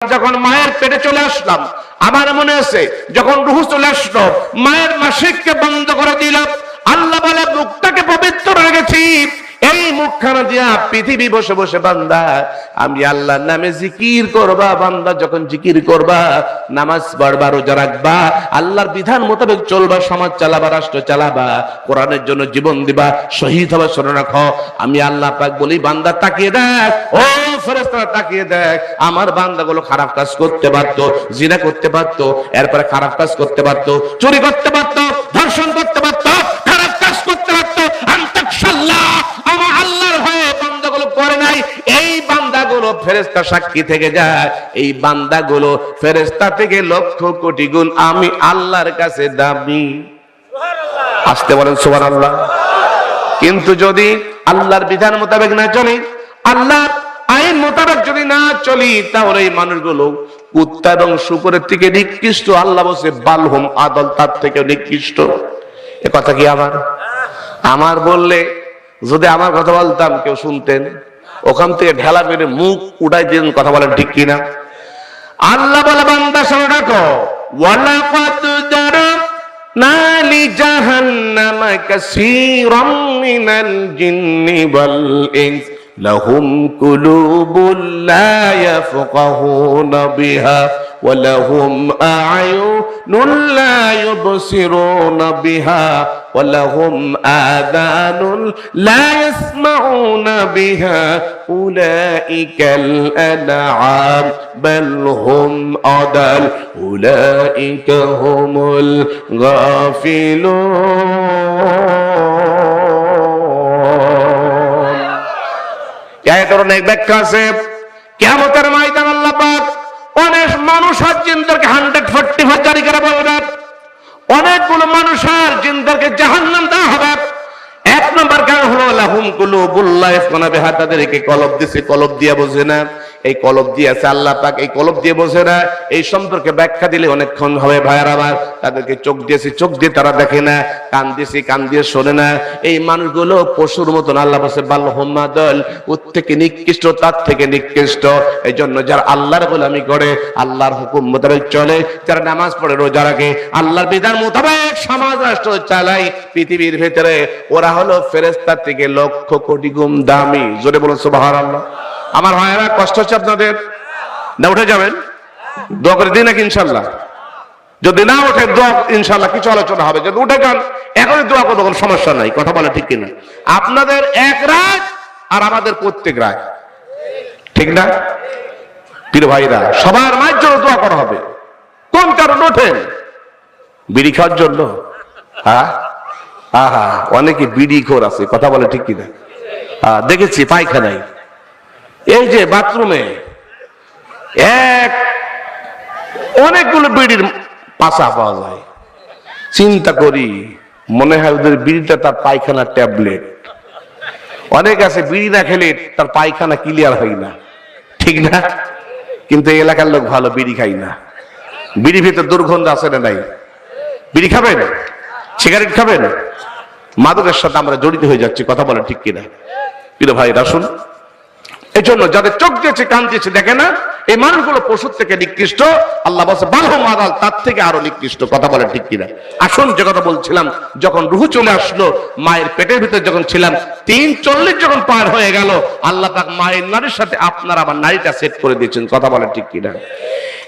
যখন মায়ের পেটে চলে আসলাম, আমার মনে আছে, যখন রুহু চলে আসলো, মায়ের মাসিককে বন্ধ করে দিলাম। আল্লাহ বলে এই মুখখানা দিয়া পৃথিবী বসে বসে, বান্দা, আমি আল্লাহর নামে জিকির করবা, বান্দা, যখন জিকির করবা, নামাজ পড়বা, রোজা রাখবা, আল্লাহর বিধান মোতাবেক চলবা, সমাজ চালাবা, রাষ্ট্র চালাবা, কোরআনের জন্য জীবন দিবা, শহীদ হবে শুনে রাখো। আমি আল্লাহ পাক বলি, বান্দা, তাকিয়ে দেখ, ও ফেরেস্তারা তাকিয়ে দেখ, আমার বান্দাগুলো খারাপ কাজ করতে পারতো, জিনা করতে পারতো, এরপরে খারাপ কাজ করতে পারতো, চুরি করতে পারতো, ধর্ষণ করতে পারতো ফেরেস্তা সাক্ষী থেকে যায় এই বান্দাগুলো ফেরেস্তা থেকে লক্ষ কোটি গুণ আমি আল্লাহর কাছে দামি। আসতে বলেন সুবহানাল্লাহ। কিন্তু যদি আল্লাহর বিধান মোতাবেক না চলি আল্লাহর আইন মোতাবেক যদি না চলি তাহলে এই মানুষগুলো কুত্তা এবং শুকুরের থেকে নিকৃষ্ট আল্লাহ বসে বালহম আদল তার থেকে নিকৃষ্ট। এ কথা কি আমার? আমার বললে যদি আমার কথা বলতাম কেউ শুনতেন? ওখান থেকে ঢেলা মেরে মুখ উড়াই দিন, কথা বলেন ঠিক কিনা? আল্লাহ বলে, বান্দা, শোনো রাখো নালি জাহান্নামা কাসীরাম মিনাল জিন্নি ওয়াল ইনস, লাহুম কুলুবুল লা ইয়াফকাহুনা বিহা ওয়া লাহুম আ'য়ুনুল লা ইউবসিরুনা বিহা। ولهم آذان لا يسمعون بها أولئك الأنعام بل هم أضل أولئك هم الغافلون এই ধরনের এক ব্যাখ্যা আছে কেমতের ময়দান আল্লাহ পাক অনেক মানুষ আর জিনদেরকে হান্ড্রেড ফোর্টি ফাইভ জারি করে বলবে অনেকগুলো মানুষের জাহান জাহান্নাম দেওয়া হবে। এক নম্বর কারণ হলো কলব দিছে, কলব দিয়া বোঝে না। এই কলব দিয়ে আছে, আল্লাহ পাক এই কলব দিয়ে বসে না, এই সম্পর্কে ব্যাখ্যা দিলে অনেকক্ষণ হবে ভাইয়ার আমার তাদেরকে চোখ দিয়েছি, চোখ দিয়ে তারা দেখে না, কান দিয়েছি, কান দিয়ে শোনে না। এই মানুষগুলো পশুর মতন আল্লাহ বসে বাল দল ওর থেকে নিকৃষ্ট, তার থেকে নিকৃষ্ট। এই জন্য যারা আল্লাহর গোলামি করে, আল্লাহর হুকুম মোতাবেক চলে। যারা নামাজ পড়ে রোজা রাখে, আল্লাহর বিধান মোতাবেক সমাজ রাষ্ট্র চালায় পৃথিবীর ভেতরে। ওরা হলো ফেরেস্তার থেকে লক্ষ কোটি গুণ দামি। জোরে বলুন সুবহানাল্লাহ। আমার ভাইয়েরা কষ্ট হচ্ছে আপনাদের? না উঠে যাবেন? দোয়া করে দিন নাকি ইনশাল্লাহ? যদি না ওঠে দোয়া ইনশাল্লাহ কিছু আলোচনা হবে। যদি উঠে যান এখনই দোয়া করব কোনো সমস্যা নাই কথা বলে ঠিক কিনা। আপনাদের এক রাত আর আমাদের প্রত্যেক রাত ঠিক না? পীর ভাইরা সবার মায়ের জন্য দোয়া করা হবে। কোন কারণ ওঠেন? বিড়ি খাওয়ার জন্য? হ্যাঁ? আহা অনেকে বিড়ি খোর আছে কথা বলে ঠিক কিনা? হ্যাঁ, দেখেছি পায়খানায়। এই যে বাথরুমে এক অনেকগুলো বিড়ির পাশা পাওয়া যায়। চিন্তা করি, মনে হয় ওদের বিড়িটা তার পায়খানা ট্যাবলেট। অনেক আছে, বিড়ি না খেলে তার পায়খানা ক্লিয়ার হয় না। ঠিক না? কিন্তু এলাকার লোক ভালো বিড়ি খাই না। বিড়ি ভিতর দুর্গন্ধ আছে না নাই? বিড়ি খাবেন? সিগারেট খাবেন? মাদকের সাথে আমরা জড়িত হয়ে যাচ্ছি, কথা বলে ঠিক কিনা। প্রিয় ভাই রাসুন এই জন্য যাদের চোখ দিয়েছে, কান দিয়েছে, দেখে না, এই মানুষগুলো পশুর থেকে নিকৃষ্ট। আল্লাহ বলছে, বাহ মাদাল তার থেকে আরও নিকৃষ্ট। কথা বলে ঠিক কিনা? আসুন, যে কথা বলছিলাম, যখন রুহু চলে আসলো, মায়ের পেটের ভিতরে যখন ছিলাম, তিন চল্লিশ যখন পার হয়ে গেল, আল্লাহ পাক মায়ের নারীর সাথে আপনার আবার নারীটা সেট করে দিয়েছেন। কথা বলে ঠিক কিনা?